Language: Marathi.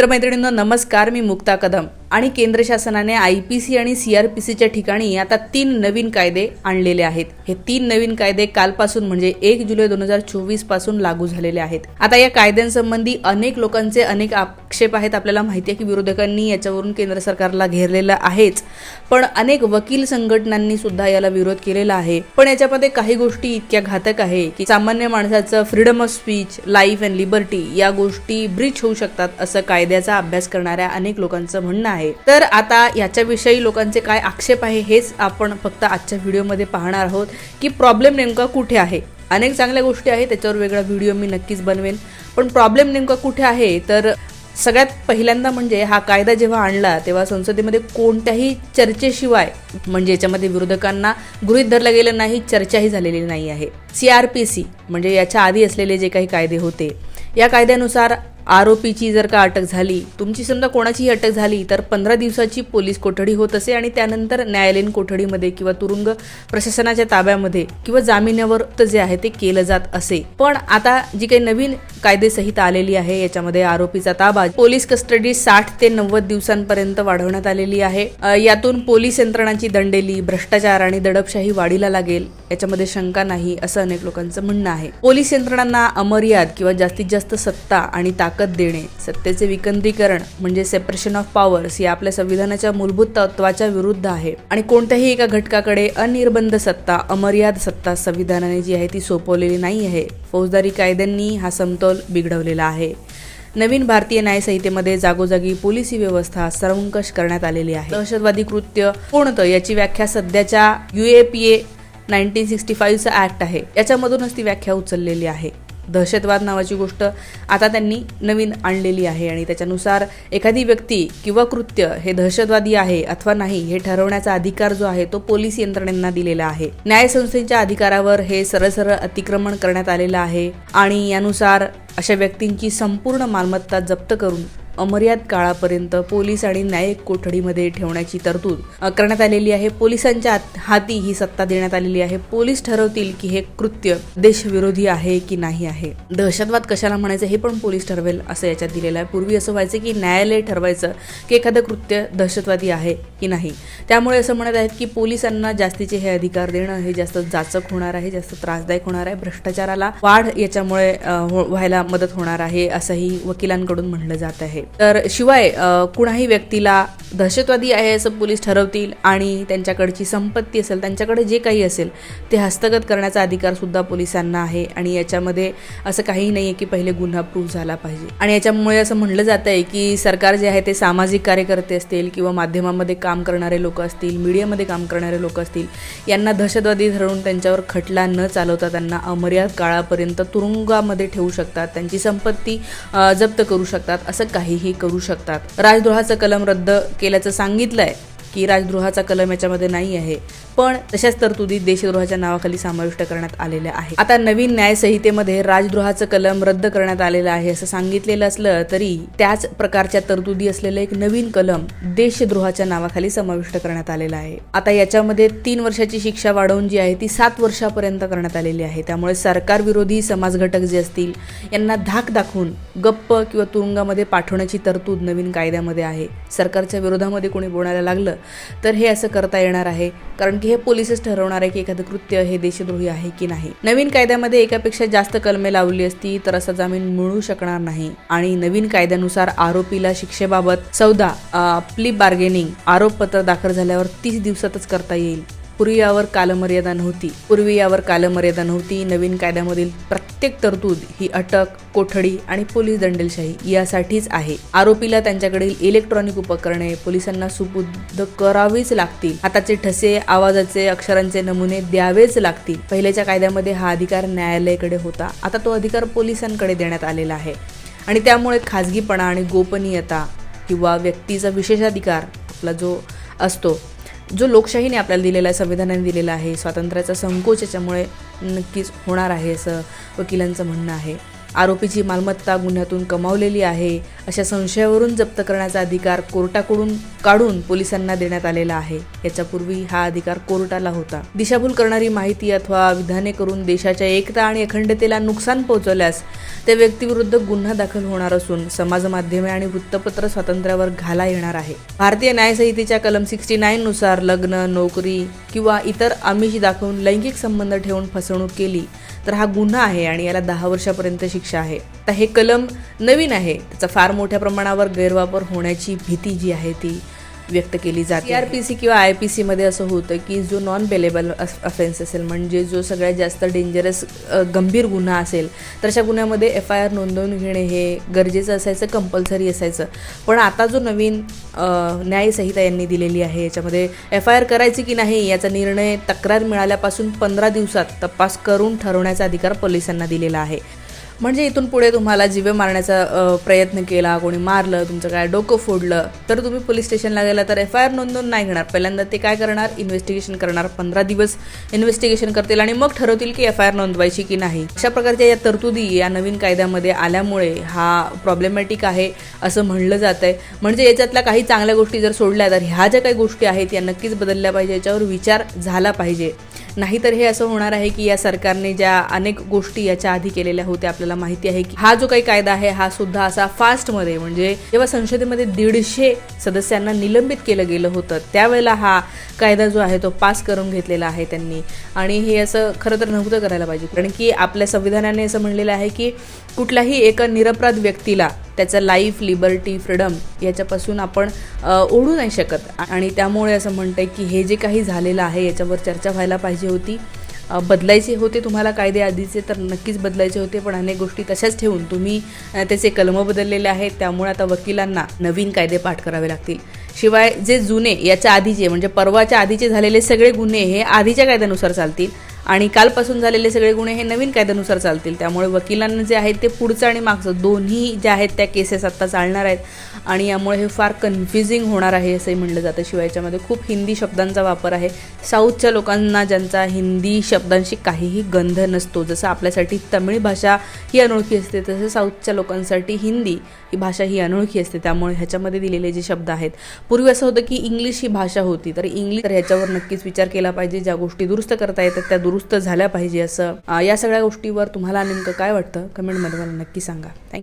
मित्रमैत्रिणींना नमस्कार मी मुक्ता कदम. आणि केंद्र शासनाने आय पी सी आणि सी आर पी सीच्या ठिकाणी आता तीन नवीन कायदे आणलेले आहेत. हे तीन नवीन कायदे कालपासून म्हणजे एक जुलै दोन हजार चोवीसपासून लागू झालेले आहेत. आता या कायद्यांसंबंधी अनेक लोकांचे अनेक आक्षेप आहेत. आपल्याला माहिती आहे की विरोधकांनी याच्यावरून केंद्र सरकारला घेरलेलं आहेच. पण अनेक वकील संघटनांनी सुद्धा याला विरोध केलेला आहे. पण याच्यामध्ये काही गोष्टी इतक्या घातक आहे की सामान्य माणसाचं freedom of speech life and liberty या गोष्टी ब्रीच होऊ शकतात असं कायद्याचा अभ्यास करणाऱ्या अनेक लोकांचं म्हणणं आहे. तर आता याच्याविषयी लोकांचे काय आक्षेप आहे हेच आपण फक्त आजच्या व्हिडिओमध्ये पाहणार आहोत की प्रॉब्लेम नेमका कुठे आहे? अनेक चांगल्या गोष्टी आहेत त्याच्यावर वेगळा व्हिडिओ मी नक्कीच बनवेन. पण प्रॉब्लेम नेमका कुठे आहे? तर सगळ्यात पहिल्यांदा म्हणजे हा कायदा जेव्हा आणला तेव्हा संसदेमध्ये कोणत्याही चर्चेशिवाय म्हणजे याच्यामध्ये विरोधकांना गृहीत धरलं गेलं नाही चर्चाही झालेली नाही आहे. सी आर पी सी म्हणजे याच्या आधी असलेले जे काही कायदे होते या कायद्यानुसार आरोपीची जर का अटक झाली तुमची समजा कोणाचीही अटक झाली तर पंधरा दिवसाची पोलीस कोठडी होत असे आणि त्यानंतर न्यायालयीन कोठडीमध्ये किंवा तुरुंग प्रशासनाच्या ताब्यामध्ये किंवा जामिनावर जे आहे ते केलं जात असे. पण आता जी काही नवीन कायदेसंहिता आलेली आहे याच्यामध्ये आरोपीचा ताबा पोलीस कस्टडी साठ ते नव्वद दिवसांपर्यंत वाढवण्यात आलेली आहे. यातून पोलीस यंत्रणांची दंडेली भ्रष्टाचार आणि दडपशाही वाढीला लागेल याच्यामध्ये शंका नाही असं अनेक लोकांचं म्हणणं आहे. पोलीस यंत्रणांना अमर्याद किंवा जास्तीत जास्त सत्ता आणि ताकद देणे सत्तेचे विकेंद्रीकरण म्हणजे सेपरेशन ऑफ पॉवर्स या आपल्या संविधानाच्या मूलभूत तत्वाच्या विरुद्ध आहे. आणि कोणत्याही एका घटकाकडे अनिर्बंध सत्ता अमर्याद सत्ता संविधानाने जी आहे ती सोपवलेली नाही आहे. फौजदारी कायद्यांनी हा समतोल बिघडवलेला आहे. नवीन भारतीय न्यायसंहितेमध्ये जागोजागी पोलिसी व्यवस्था सर्वंकष करण्यात आलेली आहे. दहशतवादी कृत्य कोणतं याची व्याख्या सध्याच्या युएपीए नाईन्टीन सिक्स्टी फाईव्हचा ऍक्ट आहे. याच्यामधूनच ती व्याख्या उचललेली आहे. दहशतवाद नावाची गोष्ट आता त्यांनी नवीन आणलेली आहे आणि त्याच्यानुसार एखादी व्यक्ती किंवा कृत्य हे दहशतवादी आहे अथवा नाही हे ठरवण्याचा अधिकार जो आहे तो पोलीस यंत्रणांना दिलेला आहे. न्यायसंस्थेच्या अधिकारावर हे सरळ सरळ अतिक्रमण करण्यात आलेलं आहे आणि यानुसार अशा व्यक्तींची संपूर्ण मालमत्ता जप्त करून अमर्याद काळापर्यंत पोलीस आणि न्यायिक कोठडीमध्ये ठेवण्याची तरतूद करण्यात आलेली आहे. पोलिसांच्या हाती ही सत्ता देण्यात आलेली आहे. पोलीस ठरवतील की हे कृत्य देशविरोधी आहे की नाही आहे. दहशतवाद कशाला म्हणायचं हे पण पोलीस ठरवेल असं याच्यात दिलेलं आहे. पूर्वी असं व्हायचं की न्यायालय ठरवायचं की एखादं कृत्य दहशतवादी आहे की नाही. त्यामुळे असं म्हणत आहेत की पोलिसांना जास्तीचे हे अधिकार देणं हे जास्त जाचक होणार आहे जास्त त्रासदायक होणार आहे. भ्रष्टाचाराला वाढ याच्यामुळे व्हायला मदत होणार आहे असंही वकिलांकडून म्हणलं जात आहे. तर शिवाय कुणाही व्यक्तीला दहशतवादी आहे असं पोलीस ठरवतील आणि त्यांच्याकडची संपत्ती असेल त्यांच्याकडे जे काही असेल ते हस्तगत करण्याचा अधिकार सुद्धा पोलिसांना आहे आणि याच्यामध्ये असं काही नाही आहे की पहिले गुन्हा प्रूव्ह झाला पाहिजे. आणि याच्यामुळे असं म्हणलं जात आहे की सरकार जे आहे ते सामाजिक कार्यकर्ते असतील किंवा माध्यमामध्ये काम करणारे लोक असतील मीडियामध्ये काम करणारे लोक असतील यांना दहशतवादी ठरवून त्यांच्यावर खटला न चालवता त्यांना अमर्याद काळापर्यंत तुरुंगामध्ये ठेवू शकतात त्यांची संपत्ती जप्त करू शकतात असं काही काहीही करू शकतात. राजद्रोहाचं कलम रद्द केल्याचं सांगितलंय. की राजद्रोहाचा कलम याच्यामध्ये नाही आहे. पण तशाच तरतुदी देशद्रोहाच्या नावाखाली समाविष्ट करण्यात आलेल्या आहे आता नवीन न्यायसंहितेमध्ये राजद्रोहाचं कलम रद्द करण्यात आलेलं आहे असं सांगितलेलं असलं तरी त्याच प्रकारच्या तरतुदी असलेलं एक नवीन कलम देशद्रोहाच्या नावाखाली समाविष्ट करण्यात आलेलं आहे. आता याच्यामध्ये तीन वर्षाची शिक्षा वाढवून जी आहे ती सात वर्षापर्यंत करण्यात आलेली आहे. त्यामुळे सरकार विरोधी समाजघटक जे असतील यांना धाक दाखवून गप्प किंवा तुरुंगामध्ये पाठवण्याची तरतूद नवीन कायद्यामध्ये आहे. सरकारच्या विरोधामध्ये कोणी बोलायला लागलं तर हे असं करता येणार आहे. कारण की हे पोलिसच ठरवणार आहे की एखादं कृत्य हे देशद्रोही आहे की नाही. नवीन कायद्यामध्ये एकापेक्षा जास्त कलमे लावली असती तर असा जामीन मिळू शकणार नाही. आणि नवीन कायद्यानुसार आरोपीला शिक्षेबाबत चौदा प्ली बार्गेनिंग आरोपपत्र दाखल झाल्यावर तीस दिवसातच करता येईल. पूर्वी यावर कालमर्यादा नव्हती. पूर्वी यावर कालमर्यादा नव्हती. नवीन कायद्यामधील प्रत्येक तरतूद ही अटक कोठडी आणि पोलीस दंडेलशाही यासाठीच आहे. आरोपीला त्यांच्याकडील इलेक्ट्रॉनिक उपकरणे पोलिसांना सुपूर्द करावीच लागतील. हाताचे ठसे आवाजाचे अक्षरांचे नमुने द्यावेच लागतील. पहिल्याच्या कायद्यामध्ये हा अधिकार न्यायालयाकडे होता. आता तो अधिकार पोलिसांकडे देण्यात आलेला आहे. आणि त्यामुळे खाजगीपणा आणि गोपनीयता किंवा व्यक्तीचा विशेषाधिकार आपला जो असतो जो लोकशाहीने आपल्याला दिलेला आहे संविधानाने दिलेला आहे स्वातंत्र्याचा संकोच याच्यामुळे नक्कीच होणार आहे असं वकिलांचं म्हणणं आहे. आरोपीची मालमत्ता गुन्ह्यातून कमावलेली आहे. अशा संशयावरून जप्त करण्याचा अधिकार कोर्टाकडून काढून पोलिसांना देण्यात आलेला आहे. याच्यापूर्वी हा अधिकार कोर्टाला होता. दिशाभूल करणारी माहिती अथवा विधाने करून देशाच्या एकता आणि अखंडतेला नुकसान पोहोचवल्यास त्या व्यक्तीविरुद्ध गुन्हा दाखल होणार असून समाज माध्यमे आणि वृत्तपत्र स्वातंत्र्यावर घाला येणार आहे. भारतीय न्यायसंहितेच्या कलम सिक्स्टी नाईन नुसार लग्न नोकरी किंवा इतर आमिष दाखवून लैंगिक संबंध ठेवून फसवणूक केली तर हा गुन्हा आहे आणि याला दहा वर्षापर्यंत शिक्षा आहे. तर हे कलम नवीन आहे. त्याचा फार मोठ्या प्रमाणावर गैरवापर होण्याची भीती जी आहे ती व्यक्त केली जाते. आर पी सी किंवा आय पी सीमध्ये असं होतं की जो नॉन बेलेबल अफेन्स असेल म्हणजे जो सगळ्यात जास्त डेंजरस गंभीर गुन्हा असेल तर अशा गुन्ह्यामध्ये एफ आय आर नोंदवून घेणे हे गरजेचं असायचं कंपल्सरी असायचं. पण आता जो नवीन न्यायसंहिता यांनी दिलेली आहे याच्यामध्ये एफ आय आर करायची की नाही याचा निर्णय तक्रार मिळाल्यापासून पंधरा दिवसात तपास करून ठरवण्याचा अधिकार पोलिसांना दिलेला आहे. म्हणजे इथून पुढे तुम्हाला जीवे मारण्याचा प्रयत्न केला कोणी मारलं तुमचं काय डोकं फोडलं तर तुम्ही पोलीस स्टेशनला गेला तर एफ आय आर नोंदवून नाही घेणार. पहिल्यांदा ते काय करणार? इन्व्हेस्टिगेशन करणार. पंधरा दिवस इन्व्हेस्टिगेशन करतील आणि मग ठरवतील की एफ आय आर नोंदवायची की नाही. अशा प्रकारच्या या तरतुदी या नवीन कायद्यामध्ये आल्यामुळे हा प्रॉब्लेमॅटिक आहे असं म्हणलं जात आहे म्हणजे याच्यातल्या काही चांगल्या गोष्टी जर सोडल्या तर ह्या ज्या काही गोष्टी आहेत या नक्कीच बदलल्या पाहिजे. याच्यावर विचार झाला पाहिजे. नाहीतर हे असं होणार आहे की या सरकारने ज्या अनेक गोष्टी याच्या आधी केलेल्या होत्या आपल्याला माहिती आहे की हा जो काही कायदा आहे हा सुद्धा असा फास्टमध्ये म्हणजे जेव्हा संसदेमध्ये दीडशे सदस्यांना निलंबित केलं गेलं होतं त्यावेळेला हा कायदा जो आहे तो पास करून घेतलेला आहे त्यांनी. आणि हे असं खरं तर नव्हतं करायला पाहिजे. कारण की आपल्या संविधानाने असं म्हणलेलं आहे की कुठल्याही एका निरपराध व्यक्तीला त्याचं लाईफ लिबर्टी फ्रीडम याच्यापासून आपण ओढू नाही शकत. आणि त्यामुळे असं म्हणतंय की हे जे काही झालेलं आहे याच्यावर चर्चा व्हायला पाहिजे. होती. बदलायचे होते तुम्हाला कायदे आधीचे तर नक्कीच बदलायचे होते पण अनेक गोष्टी तशाच ठेवून तुम्ही त्याचे कलम बदललेले आहेत. त्यामुळे आता वकिलांना नवीन कायदे पाठ करावे लागतील. शिवाय जे जुने याच्या आधीचे म्हणजे परवाच्या आधीचे झालेले सगळे गुन्हे हे आधीच्या कायद्यानुसार चालतील. आणि कालपासून झालेले सगळे गुन्हे हे नवीन कायद्यानुसार चालतील. त्यामुळे वकिलांना जे आहेत ते पुढचं आणि मागचं दोन्ही ज्या आहेत त्या केसेस आत्ता चालणार आहेत. आणि यामुळे हे फार कन्फ्युजिंग होणार आहे असंही म्हणलं जातं. शिवाय याच्यामध्ये खूप हिंदी शब्दांचा वापर आहे. साऊथच्या लोकांना ज्यांचा हिंदी शब्दांशी काहीही गंध नसतो जसं आपल्यासाठी तमिळ भाषा ही अनोळखी असते तसं साऊथच्या लोकांसाठी हिंदी ही भाषा ही अनोळखी असते. त्यामुळे ह्याच्यामध्ये दिलेले जे शब्द आहेत पूर्वी असं होतं की इंग्लिश ही भाषा होती. तर इंग्लिश तर ह्याच्यावर नक्कीच विचार केला पाहिजे. ज्या गोष्टी दुरुस्त करता येतात त्या दुरुस्त झाल्या पाहिजे असं या सगळ्या गोष्टीवर तुम्हाला नेमकं काय वाटतं? कमेंटमध्ये मला नक्की सांगा. थँक्यू